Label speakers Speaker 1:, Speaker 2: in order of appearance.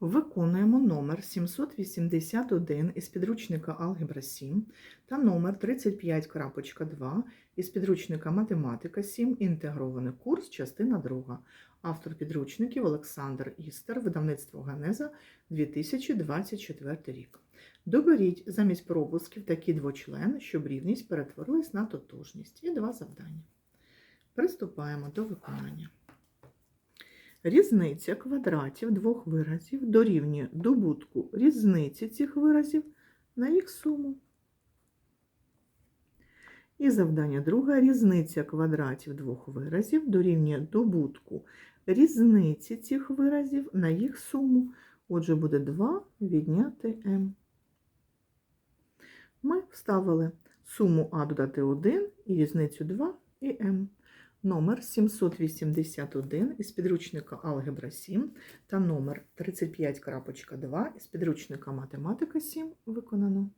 Speaker 1: Виконуємо номер 781 із підручника Алгебра 7 та номер 35.2 із підручника Математика 7. Інтегрований курс, частина 2. Автор підручників Олександр Істер, видавництво Ганеза 2024 рік. Доберіть замість пропусків такі двочлени, щоб рівність перетворилась на тотожність. І два завдання. Приступаємо до виконання. Різниця квадратів двох виразів дорівнює добутку різниці цих виразів на їх суму. І завдання друге. Різниця квадратів двох виразів дорівнює добутку різниці цих виразів на їх суму. Отже, буде 2 відняти m. Ми вставили суму а додати 1 і різницю 2 і m. Номер 781 із підручника Алгебра 7 та номер 35.2 із підручника Математика 7 виконано.